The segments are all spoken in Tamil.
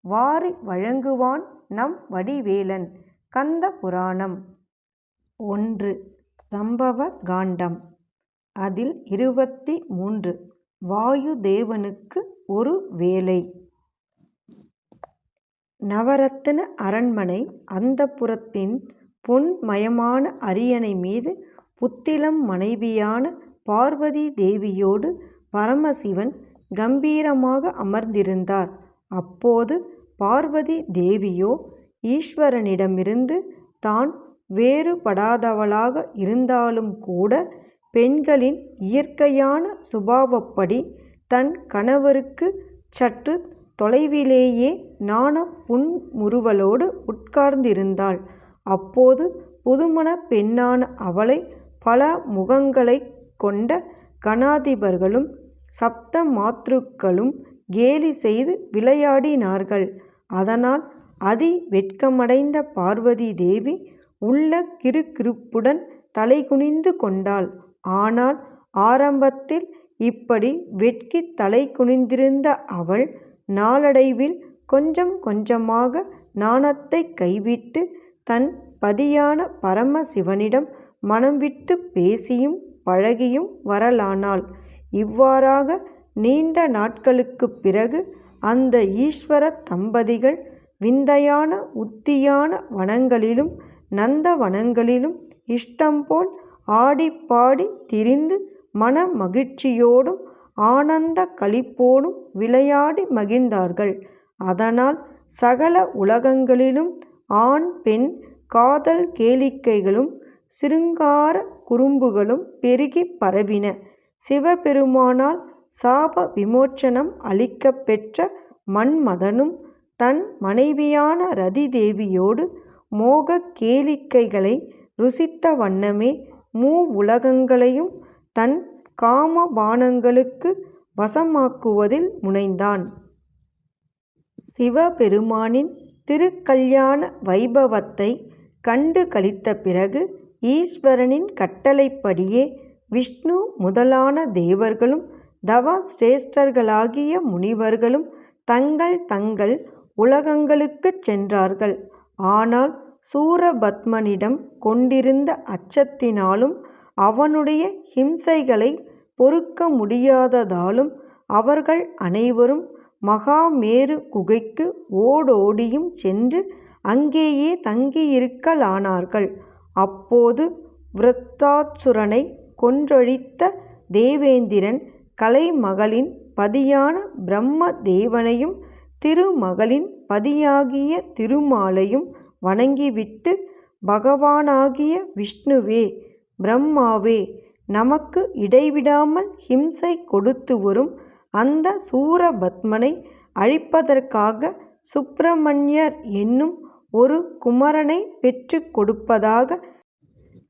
வாரி வழங்குவான் நம் வடிவேலன். கந்த புராணம். ஒன்று. சம்பவ காண்டம். அதில் இருபத்தி மூன்று. வாயுதேவனுக்கு ஒரு வேலை. நவரத்தின அரண்மனை அந்தப்புறத்தின் பொன்மயமான அரியணை மீது புத்திலம் மனைவியான பார்வதி தேவியோடு பரமசிவன் கம்பீரமாக அமர்ந்திருந்தார். அப்போது பார்வதி தேவியோ ஈஸ்வரனிடமிருந்து தான் வேறுபடாதவளாக இருந்தாலும் கூட பெண்களின் இயற்கையான சுபாவப்படி தன் கணவருக்கு சற்று தொலைவிலேயே நாண புன்முறுவலோடு உட்கார்ந்திருந்தாள். அப்போது புதுமண பெண்ணான அவளை பல முகங்களைக் கொண்ட கணாதிபர்களும் சப்த மாத்ருக்களும் கேலி செய்து விளையாடினார்கள். அதனால் அதி வெட்கமடைந்த பார்வதி தேவி உள்ள கிறுகிறுப்புடன் தலைகுனிந்து கொண்டாள். ஆனால் ஆரம்பத்தில் இப்படி வெட்கித் தலைகுனிந்திருந்த அவள் நாளடைவில் கொஞ்சம் கொஞ்சமாக நாணத்தைக் கைவிட்டு தன் பதியான பரமசிவனிடம் மனம் விட்டுப் பேசியும் பழகியும் வரலானாள். இவ்வாறாக நீண்ட நாட்களுக்குப் பிறகு அந்த ஈஸ்வர தம்பதிகள் விந்தையான உத்தியான வனங்களிலும் நந்தவனங்களிலும் இஷ்டம்போல் ஆடிப்பாடித் திரிந்து மன மகிழ்ச்சியோடும் ஆனந்த களிப்போடும் விளையாடி மகிழ்ந்தார்கள். அதனால் சகல உலகங்களிலும் ஆண் பெண் காதல் கேளிக்கைகளும் சிருங்கார குறும்புகளும் பெருகிப் பரவின. சிவபெருமானால் சாப விமோச்சனம் அளிக்கப் பெற்ற மன்மதனும் தன் மனைவியான ரதி தேவியோடு மோகக் கேளிக்கைகளை ருசித்த வண்ணமே மூவுலகங்களையும் தன் காமபாணங்களுக்கு வசமாக்குவதில் முனைந்தான். சிவபெருமானின் திருக்கல்யாண வைபவத்தை கண்டு கழித்த பிறகு ஈஸ்வரனின் கட்டளைப்படியே விஷ்ணு முதலான தேவர்களும் தவசிரேஷ்டர்களாகிய முனிவர்களும் தங்கள் தங்கள் உலகங்களுக்குச் சென்றார்கள். ஆனால் சூரபத்மனிடம் கொண்டிருந்த அச்சத்தினாலும் அவனுடைய ஹிம்சைகளை பொறுக்க முடியாததாலும் அவர்கள் அனைவரும் மகாமேரு குகைக்கு ஓடோடியும் சென்று அங்கேயே தங்கியிருக்கலானார்கள். அப்போது விரத்தாச்சுரனை கொன்றொழித்த தேவேந்திரன் கலைமகளின் பதியான பிரம்ம தேவனையும் திருமகளின் பதியாகிய திருமாலையும் வணங்கிவிட்டு பகவானாகிய விஷ்ணுவே பிரம்மாவே நமக்கு இடைவிடாமல் ஹிம்சை கொடுத்து வரும் அந்த சூரபத்மனை அழிப்பதற்காக சுப்பிரமணியர் என்னும் ஒரு குமரனை பெற்று கொடுப்பதாக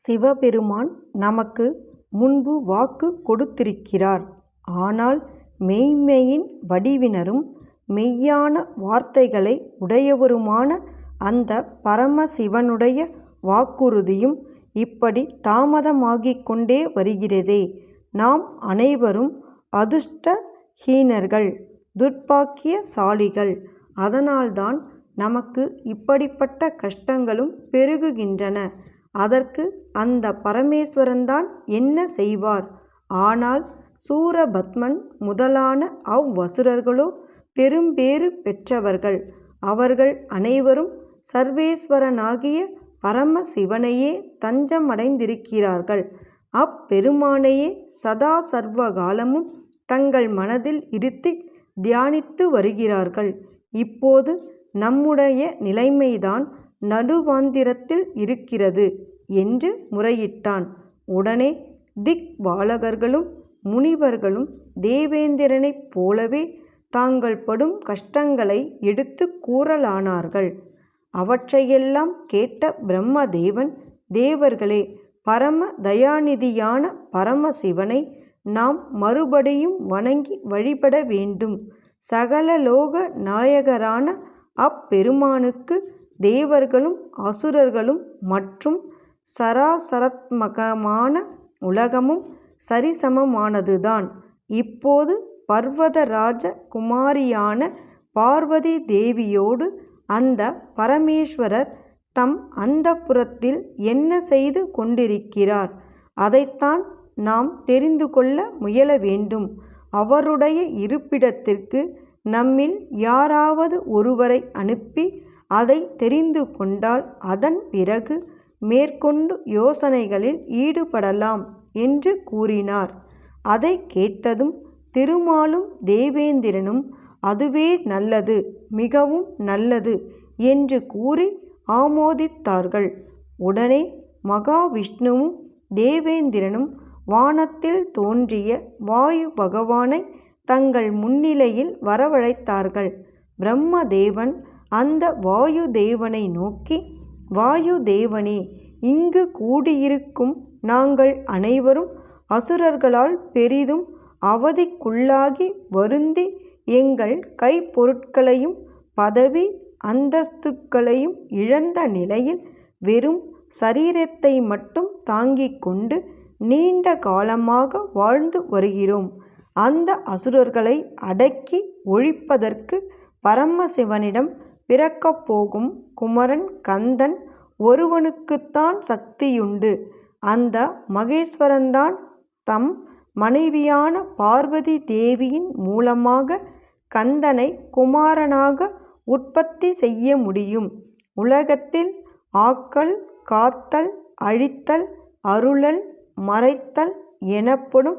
சிவபெருமான் நமக்கு முன்பு வாக்கு கொடுத்திருக்கிறார். ஆனால் மெய்ம்மையின் வடிவினரும் மெய்யான வார்த்தைகளை உடையவருமான அந்த பரமசிவனுடைய வாக்குறுதியும் இப்படி தாமதமாகிக் கொண்டே வருகிறதே. நாம் அனைவரும் அதிர்ஷ்ட ஹீனர்கள் துர்பாக்கியசாலிகள். அதனால்தான் நமக்கு இப்படிப்பட்ட கஷ்டங்களும் பெருகுகின்றன. அதற்கு அந்த பரமேஸ்வரன்தான் என்ன செய்வார்? ஆனால் சூரபத்மன் முதலான அவ்வசுரர்களோ பெரும்பேறு பெற்றவர்கள். அவர்கள் அனைவரும் சர்வேஸ்வரனாகிய பரமசிவனையே தஞ்சமடைந்திருக்கிறார்கள். அப்பெருமானையே சதா சர்வ காலமும் தங்கள் மனதில் இருத்தி தியானித்து வருகிறார்கள். இப்போது நம்முடைய நிலைமைதான் நடுவாந்திரத்தில் இருக்கிறது என்று முறையிட்டான். உடனே திக் பாலகர்களும் முனிவர்களும் தேவேந்திரனைப் போலவே தாங்கள் படும் கஷ்டங்களை எடுத்துக் கூறலானார்கள். அவற்றையெல்லாம் கேட்ட பிரம்மதேவன் தேவர்களே பரம தயாநிதியான பரமசிவனை நாம் மறுபடியும் வணங்கி வழிபட வேண்டும். சகலலோக நாயகரான அப்பெருமானுக்கு தேவர்களும் அசுரர்களும் மற்றும் சராசராத்மகமான உலகமும் சரிசமமானதுதான். இப்போது பர்வதராஜ குமாரியான பார்வதி தேவியோடு அந்த பரமேஸ்வரர் தம் அந்தப்புரத்தில் என்ன செய்து கொண்டிருக்கிறார்? அதைத்தான் நாம் தெரிந்து கொள்ள முயல வேண்டும். அவருடைய இருப்பிடத்திற்கு நம்மில் யாராவது ஒருவரை அனுப்பி அதை தெரிந்து கொண்டால் அதன் பிறகு மேற்கொண்டு யோசனைகளில் ஈடுபடலாம் என்று கூறினார். அதைக் கேட்டதும் திருமாலும் தேவேந்திரனும் அதுவே நல்லது மிகவும் நல்லது என்று கூறி ஆமோதித்தார்கள். உடனே மகாவிஷ்ணுவும் தேவேந்திரனும் வானத்தில் தோன்றிய வாயு பகவானை தங்கள் முன்னிலையில் வரவழைத்தார்கள். பிரம்மதேவன் அந்த வாயுதேவனை நோக்கி வாயு தேவனே இங்கு கூடியிருக்கும் நாங்கள் அனைவரும் அசுரர்களால் பெரிதும் அவதிக்குள்ளாகி வருந்தி எங்கள் கைப்பொருட்களையும் பதவி அந்தஸ்துக்களையும் இழந்த நிலையில் வெறும் சரீரத்தை மட்டும் தாங்கிக் கொண்டு நீண்ட காலமாக வாழ்ந்து வருகிறோம். அந்த அசுரர்களை அடக்கி ஒழிப்பதற்கு பரமசிவனிடம் பிறக்கப் போகும் குமரன் கந்தன் ஒருவனுக்குத்தான் சக்தியுண்டு. அந்த மகேஸ்வரன்தான் தம் மனைவியான பார்வதி தேவியின் மூலமாக கந்தனை குமாரனாக உற்பத்தி செய்ய முடியும். உலகத்தில் ஆக்கல் காத்தல் அழித்தல் அருளல் மறைத்தல் எனப்படும்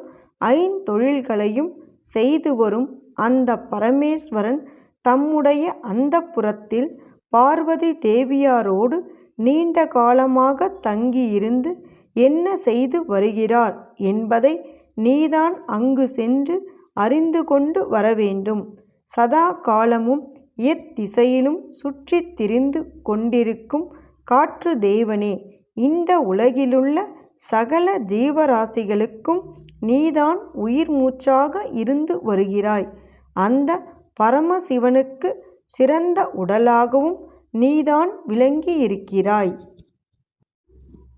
ஐந்தொழில்களையும் செய்து வரும் அந்த பரமேஸ்வரன் தம்முடைய அந்தப்புரத்தில் பார்வதி தேவியாரோடு நீண்ட காலமாக தங்கியிருந்து என்ன செய்து வருகிறார் என்பதை நீதான் அங்கு சென்று அறிந்து கொண்டு வரவேண்டும். சதா காலமும் எத்திசையிலும் சுற்றித் திரிந்து கொண்டிருக்கும் காற்று தேவனே இந்த உலகிலுள்ள சகல ஜீவராசிகளுக்கும் நீதான் உயிர் மூச்சாக இருந்து வருகிறாய். அந்த பரமசிவனுக்கு சிறந்த உடலாகவும் நீதான் விளங்கியிருக்கிறாய்.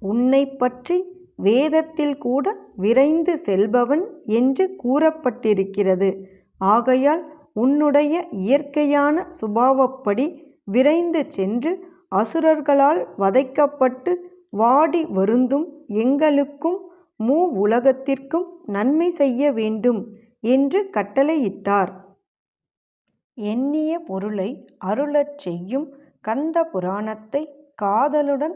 உன்னைப்பற்றி வேதத்தில் கூட விரைந்து செல்பவன் என்று கூறப்பட்டிருக்கிறது. ஆகையால் உன்னுடைய இயற்கையான சுபாவப்படி விரைந்து சென்று அசுரர்களால் வதைக்கப்பட்டு வாடி வருந்தும் எங்களுக்கும் மூவுலகத்திற்கும் நன்மை செய்ய வேண்டும் என்று கட்டளையிட்டார். எண்ணிய பொருளை அருளச் செய்யும் கந்த புராணத்தை காதலுடன்